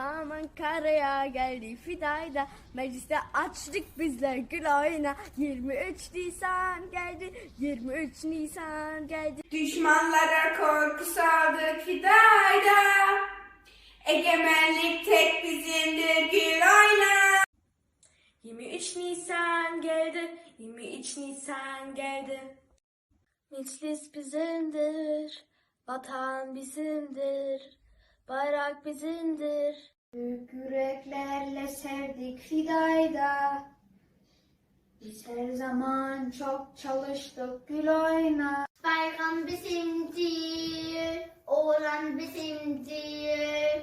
Ankara'ya geldi Fidayda Mecliste açtık bizler gül oyna 23 Nisan geldi 23 Nisan geldi. Düşmanlara korku saldık fidayda. Egemenlik tek bizimdir gül oyna. 23 Nisan geldi 23 Nisan geldi. Meclis bizimdir Vatan bizimdir Bayrak bizimdir Büyük yüreklerle sevdik Fidayda. Biz her zaman çok çalıştık gül oyna. Bayram bizimdir, oğlan bizimdir.